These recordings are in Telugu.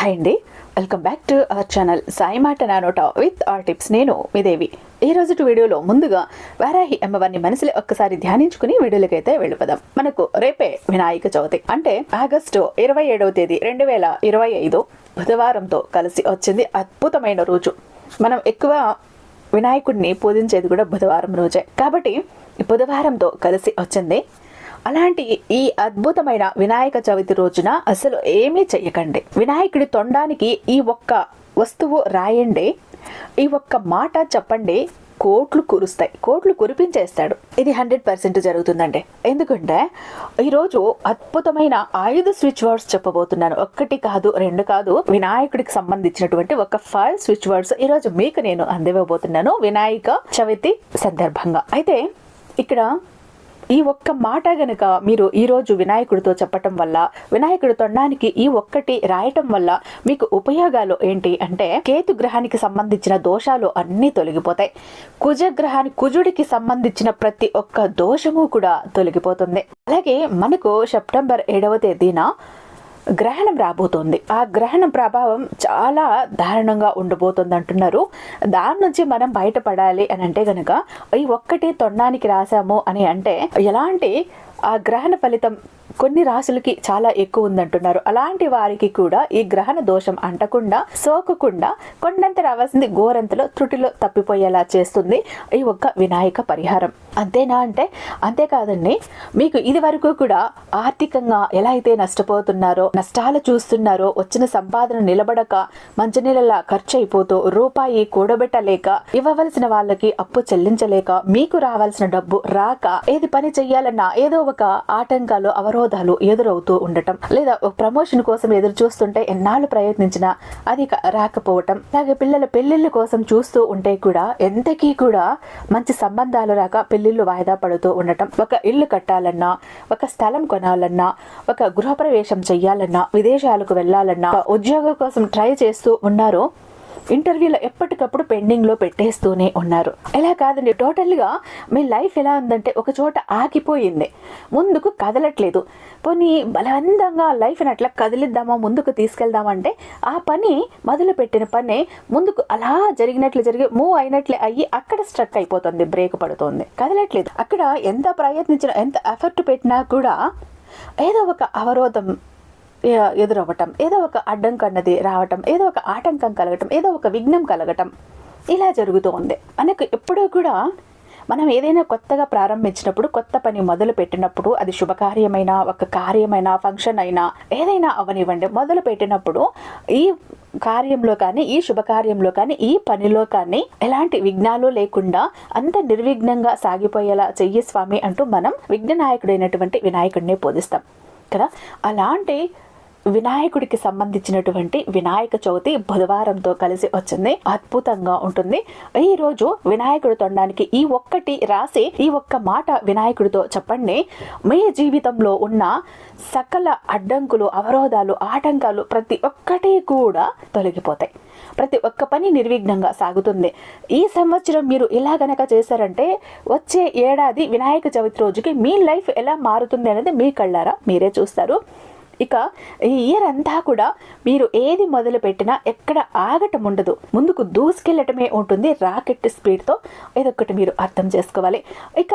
హాయ్ అండి. Welcome back to our channel Sai మాట నానోట విత్ ఆర్ టిప్స్ నేను మీ దేవి. ఈ రోజు వీడియోలో ముందుగా వారాహి అమ్మవారిని మనసులో ఒక్కసారి ధ్యానించుకుని వీడియోలకైతే వెళ్ళిపోదాం. మనకు రేపే వినాయక చవితి. అంటే ఆగస్టు ఇరవై ఏడవ తేదీ రెండు వేల ఇరవై ఐదు బుధవారంతో కలిసి వచ్చింది అద్భుతమైన రోజు. మనం ఎక్కువ వినాయకుడిని పూజించేది కూడా బుధవారం రోజే. కాబట్టి బుధవారంతో కలిసి వచ్చింది అలాంటి ఈ అద్భుతమైన వినాయక చవితి రోజున అసలు ఏమీ చెయ్యకండి. వినాయకుడి తొండానికి ఈ ఒక్క వస్తువు రాయండి ఈ ఒక్క మాట చెప్పండి కోట్లు కురుస్తాయి. కోట్లు కురిపించేస్తాడు. ఇది హండ్రెడ్ పర్సెంట్ జరుగుతుందండి. ఎందుకంటే ఈరోజు అద్భుతమైన ఐదు స్విచ్ వర్డ్స్ చెప్పబోతున్నాను. ఒక్కటి కాదు రెండు కాదు వినాయకుడికి సంబంధించినటువంటి ఒక ఫైవ్ స్విచ్ వర్డ్స్ ఈరోజు మీకు నేను అందివ్వబోతున్నాను వినాయక చవితి సందర్భంగా. అయితే ఇక్కడ ఈ ఒక్క మాట గనక మీరు ఈరోజు వినాయకుడితో చెప్పటం వల్ల వినాయకుడి తొండానికి ఈ ఒక్కటి రాయటం వల్ల మీకు ఉపయోగాలు ఏంటి అంటే కేతు గ్రహానికి సంబంధించిన దోషాలు అన్నీ తొలగిపోతాయి. కుజ గ్రహానికి కుజుడికి సంబంధించిన ప్రతి ఒక్క దోషము కూడా తొలగిపోతుంది. అలాగే మనకు సెప్టెంబర్ ఏడవ తేదీన గ్రహణం రాబోతోంది. ఆ గ్రహణం ప్రభావం చాలా దారుణంగా ఉండబోతుంది అంటున్నారు. దాని నుంచి మనం బయటపడాలి అని అంటే గనక ఈ ఒక్కటి తొండానికి రాసాము అని అంటే ఎలాంటి ఆ గ్రహణ ఫలితం కొన్ని రాశులకి చాలా ఎక్కువ ఉందంటున్నారు. అలాంటి వారికి కూడా ఈ గ్రహణ దోషం అంటకుండా సోకకుండా కొండంత రావాల్సింది గోరంతలో త్రుటిలో తప్పిపోయేలా చేస్తుంది ఈ ఒక్క వినాయక పరిహారం. అంతేనా అంటే? అంతేకాదండి. మీకు ఇది వరకు కూడా ఆర్థికంగా ఎలా అయితే నష్టపోతున్నారో నష్టాలు చూస్తున్నారో వచ్చిన సంపాదన నిలబడక మంచినీళ్ళలా ఖర్చు అయిపోతూ రూపాయి కూడబెట్టలేక ఇవ్వవలసిన వాళ్ళకి అప్పు చెల్లించలేక మీకు రావాల్సిన డబ్బు రాక ఏది పని చెయ్యాలన్నా ఏదో ఒక ఆటంకాలు అవరోధాలు ఎదురవుతూ ఉండటం లేదా ఒక ప్రమోషన్ కోసం ఎదురు చూస్తుంటే ఎన్నాళ్ళు ప్రయత్నించినా అది రాకపోవటం అలాగే పిల్లల పెళ్ళిళ్ళ కోసం చూస్తూ ఉంటే కూడా ఎంతకీ కూడా మంచి సంబంధాలు రాక పెళ్ళిళ్ళు వాయిదా పడుతూ ఉండటం. ఒక ఇల్లు కట్టాలన్నా ఒక స్థలం కొనాలన్నా ఒక గృహప్రవేశం చెయ్యాలన్నా విదేశాలకు వెళ్ళాలన్నా ఉద్యోగం కోసం ట్రై చేస్తూ ఉన్నారు. ఇంటర్వ్యూలో ఎప్పటికప్పుడు పెండింగ్లో పెట్టేస్తూనే ఉన్నారు. ఎలా కాదండి టోటల్గా మీ లైఫ్ ఎలా ఉందంటే ఒక చోట ఆగిపోయింది. ముందుకు కదలట్లేదు. పోనీ బలవంతంగా లైఫ్ అట్లా కదిలిద్దామా ముందుకు తీసుకెళ్దామంటే ఆ పని మొదలు పెట్టిన పని ముందుకు అలా జరిగినట్లు జరిగి మూవ్ అయినట్లే అయ్యి అక్కడ స్ట్రక్ అయిపోతుంది బ్రేక్ పడుతుంది. కదలట్లేదు. అక్కడ ఎంత ప్రయత్నించినా ఎంత ఎఫర్ట్ పెట్టినా కూడా ఏదో ఒక అవరోధం ఎదురవ్వటం. ఏదో ఒక అడ్డంకి అన్నది రావటం ఏదో ఒక ఆటంకం కలగటం ఏదో ఒక విఘ్నం కలగటం ఇలా జరుగుతూ ఉంది మనకు ఎప్పుడూ కూడా మనం ఏదైనా కొత్తగా ప్రారంభించినప్పుడు కొత్త పని మొదలు పెట్టినప్పుడు అది శుభకార్యమైన ఒక కార్యమైన ఫంక్షన్ అయినా ఏదైనా అవనివ్వండి మొదలు పెట్టినప్పుడు ఈ కార్యంలో కానీ ఈ శుభకార్యంలో కానీ ఈ పనిలో కానీ ఎలాంటి విఘ్నాలు లేకుండా అంత నిర్విఘ్నంగా సాగిపోయేలా చెయ్యి స్వామి అంటూ మనం విఘ్ననాయకుడైనటువంటి వినాయకుడిని పూజిస్తాం కదా? అలాంటి వినాయకుడికి సంబంధించినటువంటి వినాయక చవితి బుధవారంతో కలిసి వచ్చింది. అద్భుతంగా ఉంటుంది. ఈ రోజు వినాయకుడు తొండానికి ఈ ఒక్కటి రాసి ఈ ఒక్క మాట వినాయకుడితో చెప్పండి. మీ జీవితంలో ఉన్న సకల అడ్డంకులు అవరోధాలు ఆటంకాలు ప్రతి ఒక్కటి కూడా తొలగిపోతాయి. ప్రతి ఒక్క పని నిర్విఘ్నంగా సాగుతుంది. ఈ సంవత్సరం మీరు ఇలా గనక చేశారంటే వచ్చే ఏడాది వినాయక చవితి రోజుకి మీ లైఫ్ ఎలా మారుతుంది అనేది మీ కళ్ళారా మీరే చూస్తారు. ఇక ఈ ఇయర్ అంతా కూడా మీరు ఏది మొదలు పెట్టినా ఎక్కడ ఆగటం ఉండదు. ముందుకు దూసుకెళ్ళటమే ఉంటుంది రాకెట్ స్పీడ్తో ఇదొక్కటి మీరు అర్థం చేసుకోవాలి. ఇక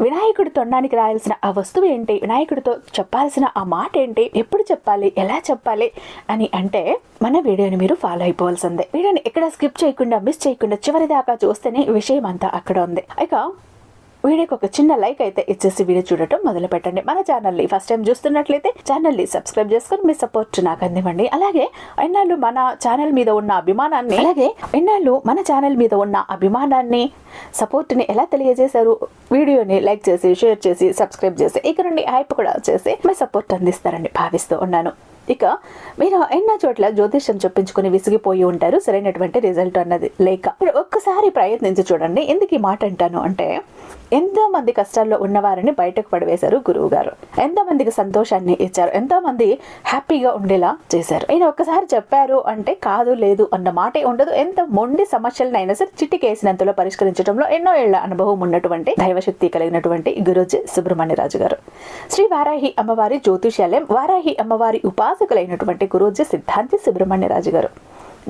వినాయకుడి తొండానికి రాయాల్సిన ఆ వస్తువు ఏంటి? వినాయకుడితో చెప్పాల్సిన ఆ మాట ఏంటి? ఎప్పుడు చెప్పాలి? ఎలా చెప్పాలి? అని అంటే మన వీడియోని మీరు ఫాలో అయిపోవాల్సిందే. వీడియోని ఎక్కడ స్కిప్ చేయకుండా మిస్ చేయకుండా చివరి దాకా చూస్తేనే విషయం అంతా అక్కడ ఉంది. ఇక వీడియోకి ఒక చిన్న లైక్ అయితే ఇచ్చేసి వీడియో చూడటం మొదలు పెట్టండి మన ఛానల్ని ఫస్ట్ టైం చూస్తున్నట్లయితే ఛానల్ని సబ్స్క్రైబ్ చేసుకొని మీ సపోర్ట్ నాకు అందివ్వండి. అలాగే ఎన్నాళ్ళు మన ఛానల్ మీద ఉన్న అభిమానాన్ని అలాగే ఎన్నాళ్ళు మన ఛానల్ మీద ఉన్న అభిమానాన్ని సపోర్ట్ని ఎలా తెలియజేశారు వీడియోని లైక్ చేసి షేర్ చేసి సబ్స్క్రైబ్ చేసి ఇక్కడ నుండి హైప్ కూడా చేసి మీ సపోర్ట్ అందిస్తారని భావిస్తూ ఉన్నాను. ఇక మీరు ఎన్నో చోట్ల జ్యోతిష్యం చెప్పించుకుని విసిగిపోయి ఉంటారు. సరైనటువంటి రిజల్ట్ అన్నది లేక. ఒక్కసారి ప్రయత్నించి చూడండి. ఎందుకు ఈ మాట అంటాను అంటే ఎంతో మంది కష్టాల్లో ఉన్నవారిని బయటకు పడవేశారు గురువు గారు. ఎంతో మందికి సంతోషాన్ని ఇచ్చారు. ఎంతో మంది హ్యాపీగా ఉండేలా చేశారు. ఆయన ఒక్కసారి చెప్పారు అంటే కాదు లేదు అన్న మాటే ఉండదు. ఎంత మొండి సమస్యలనైనా సరే చిటికేసినంతలో పరిష్కరించడంలో ఎన్నో ఏళ్ళ అనుభవం ఉన్నటువంటి దైవశక్తి కలిగినటువంటి గురుజీ సుబ్రహ్మణ్యరాజు గారు. శ్రీ వారాహి అమ్మవారి జ్యోతిష్యాలయం వారాహి అమ్మవారి ఉపాసకులైనటువంటి గురూజీ సిద్ధాంతి సుబ్రహ్మణ్యరాజు గారు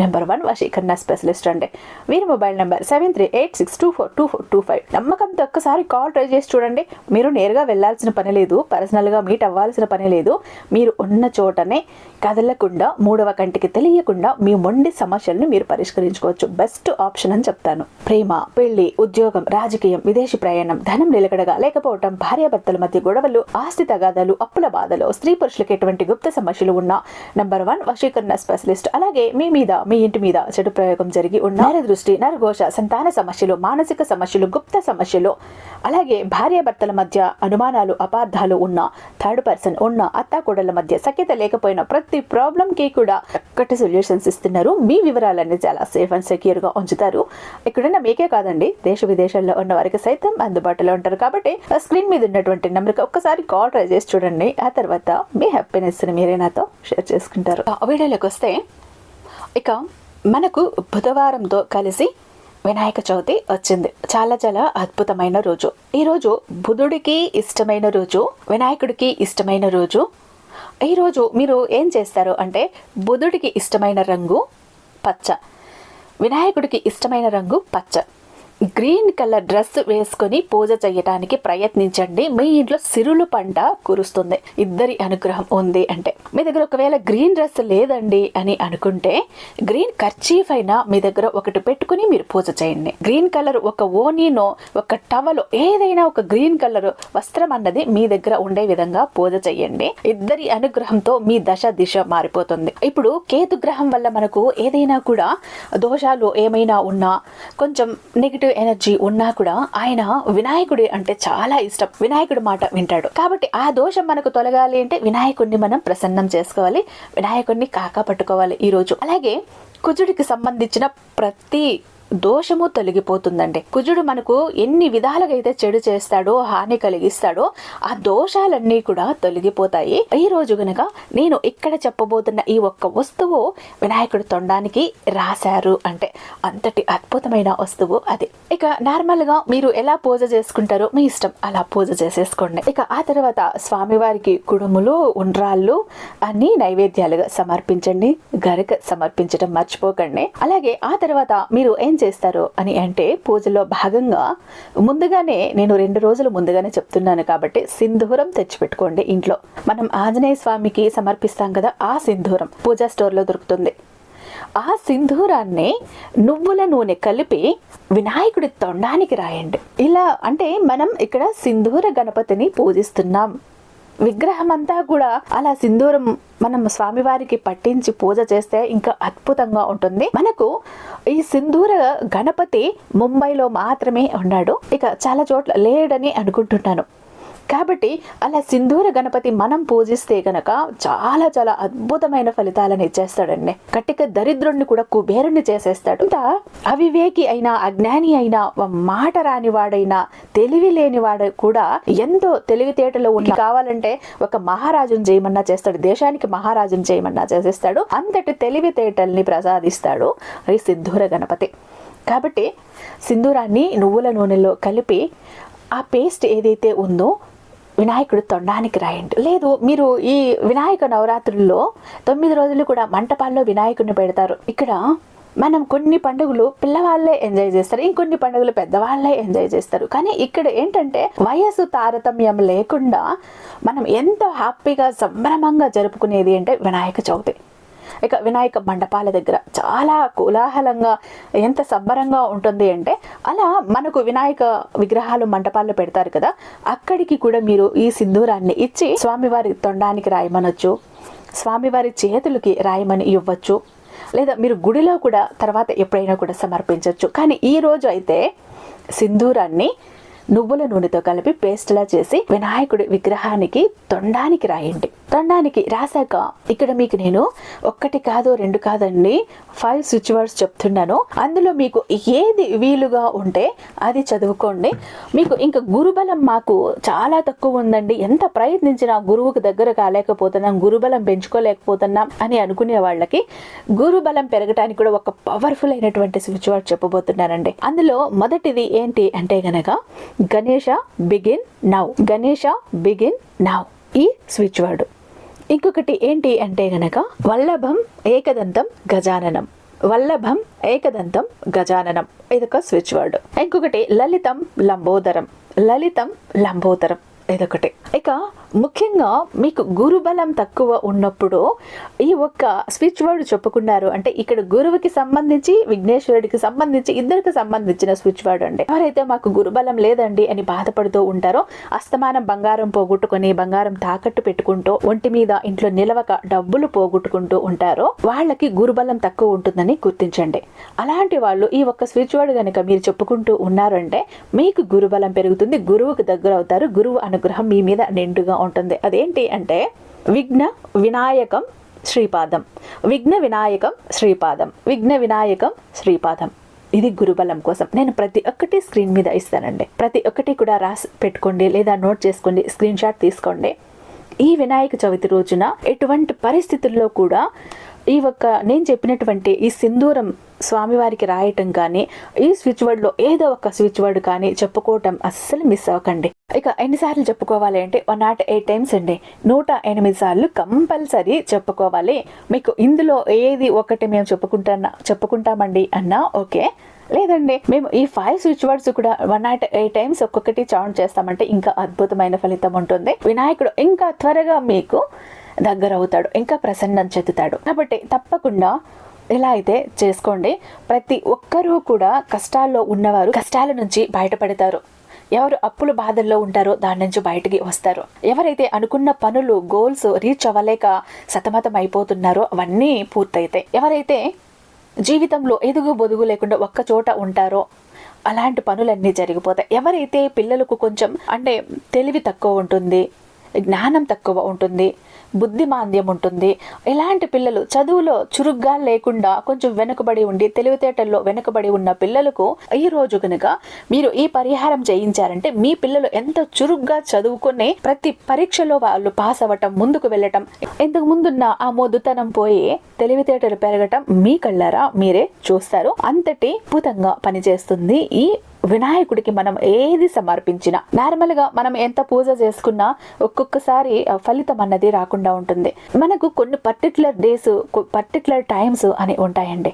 నెంబర్ వన్ వశీకరణ స్పెషలిస్ట్ అండి వీరి mobile number seven three eight six two four two four two five నమ్మకంతో ఒక్కసారి కాల్ ట్రై చేసి చూడండి. మీరు నేరుగా వెళ్ళాల్సిన పని లేదు పర్సనల్గా మీట్ అవ్వాల్సిన పని లేదు. మీరు ఉన్న చోటనే కదలకుండా మూడవ కంటికి తెలియకుండా మీ మొండి సమస్యలను మీరు పరిష్కరించుకోవచ్చు. బెస్ట్ ఆప్షన్ అని చెప్తాను. ప్రేమ పెళ్ళి ఉద్యోగం రాజకీయం విదేశీ ప్రయాణం ధనం నిలకడగా లేకపోవటం భార్యాభర్తల మధ్య గొడవలు ఆస్తి తగాదాలు అప్పుల బాధలు స్త్రీ పురుషులకు ఎటువంటి గుప్త సమస్యలు ఉన్న. నెంబర్ వన్ వశీకరణ స్పెషలిస్ట్ అలాగే మీ మీద మీ ఇంటి మీద చెడు ప్రయోగం జరిగి ఉన్న నర దృష్టి నరఘోష సంతాన సమస్యలు మానసిక సమస్యలు గుప్త సమస్యలు అలాగే భార్యాభర్తల మధ్య అనుమానాలు అపార్థాలు ఉన్న థర్డ్ పర్సన్ ఉన్న అత్తాకోడల మధ్య సఖ్యత లేకపోయిన ప్రతి ప్రాబ్లం కి కూడా ఒక్కటి సొల్యూషన్స్ ఇస్తున్నారు. మీ వివరాలన్నీ చాలా సేఫ్ అండ్ సెక్యూర్గా ఉంచుతారు. ఇక్కడున్న మీకే కాదండి దేశ విదేశాల్లో ఉన్న వారికి సైతం అందుబాటులో ఉంటారు. కాబట్టి స్క్రీన్ మీద ఉన్నటువంటి నెంబర్కి ఒక్కసారి కాల్ ట్రై చేసి చూడండి. ఆ తర్వాత మీ హ్యాపీనెస్ని మీరే నాతో షేర్ చేసుకుంటారు. వీడియోలోకి వస్తే ఇక మనకు బుధవారంతో కలిసి వినాయక చవితి వచ్చింది. చాలా చాలా అద్భుతమైన రోజు. ఈరోజు బుధుడికి ఇష్టమైన రోజు వినాయకుడికి ఇష్టమైన రోజు. ఈరోజు మీరు ఏం చేస్తారు అంటే బుధుడికి ఇష్టమైన రంగు పచ్చ వినాయకుడికి ఇష్టమైన రంగు పచ్చ. గ్రీన్ కలర్ డ్రెస్ వేసుకొని పూజ చేయటానికి ప్రయత్నించండి. మీ ఇంట్లో సిరులు పంట కురుస్తుంది. ఇద్దరి అనుగ్రహం ఉంది అంటే. మీ దగ్గర ఒకవేళ గ్రీన్ డ్రెస్ లేదండి అని అనుకుంటే గ్రీన్ కర్చీఫ్ అయినా మీ దగ్గర ఒకటి పెట్టుకుని మీరు పూజ చేయండి. గ్రీన్ కలర్ ఒక ఓనీనో ఒక టవల్ ఏదైనా ఒక గ్రీన్ కలర్ వస్త్రం అన్నది మీ దగ్గర ఉండే విధంగా పూజ చేయండి ఇద్దరి అనుగ్రహంతో మీ దశ దిశ మారిపోతుంది. ఇప్పుడు కేతు గ్రహం వల్ల మనకు ఏదైనా కూడా దోషాలు ఏమైనా ఉన్నా కొంచెం నెగిటివ్ ఎనర్జీ ఉన్నా కూడా ఆయన వినాయకుడి అంటే చాలా ఇష్టం. వినాయకుడి మాట వింటాడు. కాబట్టి ఆ దోషం మనకు తొలగాలి అంటే వినాయకుడిని మనం ప్రసన్నం చేసుకోవాలి. వినాయకుడిని కాకా పట్టుకోవాలి ఈ రోజు అలాగే కుజుడికి సంబంధించిన ప్రతి దోషము తొలగిపోతుందండి. కుజుడు మనకు ఎన్ని విధాలుగా అయితే చెడు చేస్తాడో హాని కలిగిస్తాడో ఆ దోషాలన్నీ కూడా తొలగిపోతాయి. ఈ రోజు గనక నేను ఇక్కడ చెప్పబోతున్న ఈ ఒక్క వస్తువు వినాయకుడు తొండానికి రాశారు అంటే అంతటి అద్భుతమైన వస్తువు అది. ఇక నార్మల్గా మీరు ఎలా పూజ చేసుకుంటారో మీ ఇష్టం అలా పూజ చేసేసుకోండి. ఇక ఆ తర్వాత స్వామివారికి కుడుములు ఉండ్రాళ్ళు అన్ని నైవేద్యాలుగా సమర్పించండి. గరక సమర్పించడం మర్చిపోకండి. అలాగే ఆ తర్వాత మీరు ఏం ఏం చేస్తారు అని అంటే పూజలో భాగంగా ముందుగానే నేను రెండు రోజులు ముందుగానే చెప్తున్నాను కాబట్టి సింధూరం తెచ్చిపెట్టుకోండి ఇంట్లో. మనం ఆంజనేయ స్వామికి సమర్పిస్తాం కదా ఆ సింధూరం పూజా స్టోర్లో దొరుకుతుంది. ఆ సింధూరాన్ని నువ్వుల నూనె కలిపి వినాయకుడి తొండానికి రాయండి. ఇలా అంటే మనం ఇక్కడ సింధూర గణపతిని పూజిస్తున్నాం. విగ్రహం అంతా కూడా అలా సింధూరం మనం స్వామివారికి పట్టించి పూజ చేస్తే ఇంకా అద్భుతంగా ఉంటుంది. మనకు ఈ సింధూర గణపతి ముంబైలో మాత్రమే ఉన్నాడు. ఇక చాలా చోట్ల లేడని అనుకుంటున్నాను. కాబట్టి అలా సింధూర గణపతి మనం పూజిస్తే గనక చాలా చాలా అద్భుతమైన ఫలితాలను ఇచ్చేస్తాడండి. కట్టిక దరిద్రుడిని కూడా కుబేరుని చేసేస్తాడు. ఇంత అవివేకి అయినా అజ్ఞాని అయినా మాట రాని వాడైనా తెలివి లేని వాడు కూడా ఎంతో తెలివితేటలో ఉండి కావాలంటే ఒక మహారాజును చేయమన్నా చేస్తాడు. దేశానికి మహారాజును చేయమన్నా చేసేస్తాడు. అంతటి తెలివితేటల్ని ప్రసాదిస్తాడు ఈ సింధూర గణపతి. కాబట్టి సింధూరాన్ని నువ్వుల నూనెలో కలిపి ఆ పేస్ట్ ఏదైతే ఉందో వినాయకుడు తొండానికి రాయండి. లేదు మీరు ఈ వినాయక నవరాత్రుల్లో తొమ్మిది రోజులు కూడా మంటపాల్లో వినాయకుడిని పెడతారు. ఇక్కడ మనం కొన్ని పండుగలు పిల్లవాళ్ళే ఎంజాయ్ చేస్తారు ఇంకొన్ని పండుగలు పెద్దవాళ్ళే ఎంజాయ్ చేస్తారు. కానీ ఇక్కడ ఏంటంటే వయస్సు తారతమ్యం లేకుండా మనం ఎంతో హ్యాపీగా సంభ్రమంగా జరుపుకునేది అంటే వినాయక చవితి. ఇక వినాయక మండపాల దగ్గర చాలా కోలాహలంగా ఎంత సంబరంగా ఉంటుంది అంటే అలా మనకు వినాయక విగ్రహాలు మండపాల్లో పెడతారు కదా అక్కడికి కూడా మీరు ఈ సింధూరాన్ని ఇచ్చి స్వామివారి తొండానికి రాయమనొచ్చు స్వామివారి చేతులకి రాయమని ఇవ్వచ్చు లేదా మీరు గుడిలో కూడా తర్వాత ఎప్పుడైనా కూడా సమర్పించవచ్చు కానీ ఈ రోజు అయితే సింధూరాన్ని నువ్వుల నూనెతో కలిపి పేస్ట్లా చేసి వినాయకుడి విగ్రహానికి తొండానికి రాయండి. తొండానికి రాశాక ఇక్కడ మీకు నేను ఒక్కటి కాదు రెండు కాదండి ఫైవ్ స్విచ్ వర్డ్స్ చెప్తున్నాను. అందులో మీకు ఏది వీలుగా ఉంటే అది చదువుకోండి. మీకు ఇంకా గురుబలం మాకు చాలా తక్కువ ఉందండి. ఎంత ప్రయత్నించినా గురువుకు దగ్గర కాలేకపోతున్నాం గురుబలం పెంచుకోలేకపోతున్నాం అని అనుకునే వాళ్ళకి గురుబలం పెరగడానికి కూడా ఒక పవర్ఫుల్ అయినటువంటి స్విచ్ వర్డ్ చెప్పబోతున్నానండి అందులో మొదటిది ఏంటి అంటే గనక Ganesha begin now. Ganesha begin now. ఈ స్విచ్ వర్డ్. ఇంకొకటి ఏంటి అంటే గనక వల్లభం ఏకదంతం గజాననం. వల్లభం ఏకదంతం గజాననం. ఇదొక స్విచ్ వర్డ్ ఇంకొకటి లలితం లంబోదరం. లలితం లంబోదరం. ఇదొకటి. ఇక ముఖ్యంగా మీకు గురుబలం తక్కువ ఉన్నప్పుడు ఈ ఒక్క స్విచ్ వర్డ్ చెప్పుకున్నారు. అంటే ఇక్కడ గురువుకి సంబంధించి విఘ్నేశ్వరుడికి సంబంధించి ఇద్దరికి సంబంధించిన స్విచ్ వర్డ్ అండి. ఎవరైతే మాకు గురుబలం లేదండి అని బాధపడుతూ ఉంటారో అస్తమానం బంగారం పోగొట్టుకొని బంగారం తాకట్టు పెట్టుకుంటూ ఒంటి మీద ఇంట్లో నిలవక డబ్బులు పోగొట్టుకుంటూ ఉంటారో వాళ్ళకి గురుబలం తక్కువ ఉంటుందని గుర్తించండి. అలాంటి వాళ్ళు ఈ ఒక్క స్విచ్ వర్డ్ కనుక మీరు చెప్పుకుంటూ ఉన్నారంటే మీకు గురుబలం పెరుగుతుంది గురువుకు దగ్గర అవుతారు గురువు అనుగ్రహం మీ మీద నిండుగా ఉంటుంది. అదేంటి అంటే విఘ్న వినాయకం శ్రీపాదం. విఘ్న వినాయకం శ్రీపాదం. విఘ్న వినాయకం శ్రీపాదం. ఇది గురుబలం కోసం. నేను ప్రతి ఒక్కటి స్క్రీన్ మీద ఇస్తానండి. ప్రతి ఒక్కటి కూడా రాసి పెట్టుకోండి లేదా నోట్ చేసుకోండి స్క్రీన్ షాట్ తీసుకోండి. ఈ వినాయక చవితి రోజున ఎటువంటి పరిస్థితుల్లో కూడా ఈ ఒక్క నేను చెప్పినటువంటి ఈ సింధూరం స్వామివారికి రాయటం కానీ ఈ స్విచ్ వర్డ్లో ఏదో ఒక స్విచ్ వర్డ్ కానీ చెప్పుకోవటం అస్సలు మిస్ అవ్వకండి. ఇక ఎన్నిసార్లు చెప్పుకోవాలి అంటే వన్ నాట్ ఎయిట్ టైమ్స్ అండి. నూట ఎనిమిది సార్లు కంపల్సరీ చెప్పుకోవాలి. మీకు ఇందులో ఏది ఒకటి మేము చెప్పుకుంటున్నా చెప్పుకుంటామండి అన్నా ఓకే. లేదండి మేము ఈ ఫైవ్ స్విచ్ వర్డ్స్ కూడా వన్ నాట్ ఎయిట్ టైమ్స్ ఒక్కొక్కటి చౌంట్ చేస్తామంటే ఇంకా అద్భుతమైన ఫలితం ఉంటుంది. వినాయకుడు ఇంకా త్వరగా మీకు దగ్గర అవుతాడు ఇంకా ప్రసన్నం చెందుతాడు. కాబట్టి తప్పకుండా ఇలా అయితే చేసుకోండి ప్రతి ఒక్కరూ కూడా కష్టాల్లో ఉన్నవారు కష్టాల నుంచి బయటపడతారు. ఎవరు అప్పుల బాధల్లో ఉంటారో దాని నుంచి బయటికి వస్తారు. ఎవరైతే అనుకున్న పనులు గోల్స్ రీచ్ అవ్వలేక సతమతం అయిపోతున్నారో అవన్నీ పూర్తయితాయి ఎవరైతే జీవితంలో ఎదుగు బొదుగు లేకుండా ఒక్క చోట ఉంటారో అలాంటి పనులన్నీ జరిగిపోతాయి. ఎవరైతే పిల్లలకు కొంచెం అంటే తెలివి తక్కువ ఉంటుంది జ్ఞానం తక్కువ ఉంటుంది బుద్ధిమాంద్యం ఉంటుంది. ఇలాంటి పిల్లలు చదువులో చురుగ్గా లేకుండా కొంచెం వెనుకబడి ఉండి తెలివితేటల్లో వెనుకబడి ఉన్న పిల్లలకు ఈ రోజు కనుక మీరు ఈ పరిహారం చేయించారంటే మీ పిల్లలు ఎంత చురుగ్గా చదువుకుని ప్రతి పరీక్షలో వాళ్ళు పాస్ అవ్వటం ముందుకు వెళ్ళటం ఇంతకు ముందున్న ఆ మొద్దుతనం పోయి తెలివితేటలు పెరగటం మీ కళ్ళారా? మీరే చూస్తారు. అంతటి అద్భుతంగా పనిచేస్తుంది ఈ వినాయకుడికి మనం ఏది సమర్పించినా నార్మల్గా మనం ఎంత పూజ చేసుకున్నా ఒక్కొక్కసారి ఫలితం అన్నది రాకుండా ఉంటుంది. మనకు కొన్ని పర్టికులర్ డేస్ పర్టికులర్ టైమ్స్ అని ఉంటాయండి.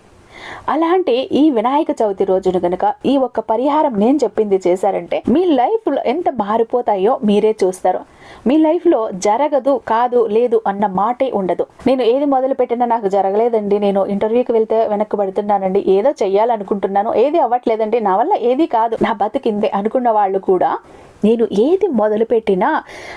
అలాంటి ఈ వినాయక చవితి రోజున కనుక ఈ ఒక్క పరిహారం నేను చెప్పింది చేశారంటే మీ లైఫ్లో ఎంత మారిపోతాయో మీరే చూస్తారు. మీ లైఫ్లో జరగదు కాదు లేదు అన్న మాటే ఉండదు. నేను ఏది మొదలు పెట్టినా నాకు జరగలేదండి. నేను ఇంటర్వ్యూకి వెళ్తే వెనక్కి పడుతున్నానండి. ఏదో చెయ్యాలనుకుంటున్నాను. ఏది అవ్వట్లేదండి. నా వల్ల ఏది కాదు. నా బతికిందే అనుకున్న వాళ్ళు కూడా నేను ఏది మొదలు పెట్టినా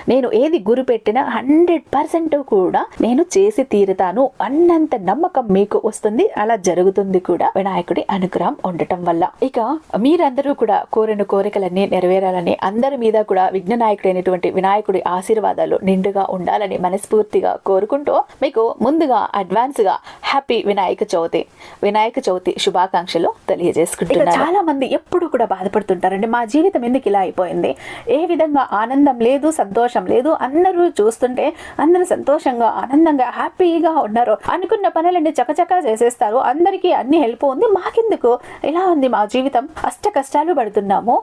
నేను ఏది గురి పెట్టినా హండ్రెడ్ పర్సెంట్ కూడా నేను చేసి తీరుతాను అన్నంత నమ్మకం మీకు వస్తుంది. అలా జరుగుతుంది కూడా. వినాయకుడి అనుగ్రహం ఉండటం వల్ల. ఇక మీరందరూ కూడా కోరిన కోరికలన్నీ నెరవేరాలని అందరి మీద కూడా విఘ్న నాయకుడైనటువంటి వినాయకుడి ఆశీర్వాదాలు నిండుగా ఉండాలని మనస్ఫూర్తిగా కోరుకుంటూ మీకు ముందుగా అడ్వాన్స్గా హ్యాపీ వినాయక చవితి వినాయక చవితి శుభాకాంక్షలు తెలియజేసుకుంటున్నారు చాలా మంది ఎప్పుడు కూడా బాధపడుతుంటారండి. మా జీవితం ఎందుకు ఇలా అయిపోయింది? ఏ విధంగా ఆనందం లేదు సంతోషం లేదు అందరూ చూస్తుంటే అందరూ సంతోషంగా ఆనందంగా హ్యాపీగా ఉన్నారు. అనుకున్న పనులన్నీ చకచకా చేసేస్తారు. అందరికీ అన్ని హెల్ప్ ఉంది. మాకెందుకు? ఇలా ఉంది మా జీవితం? అష్ట కష్టాలు పడుతున్నాము.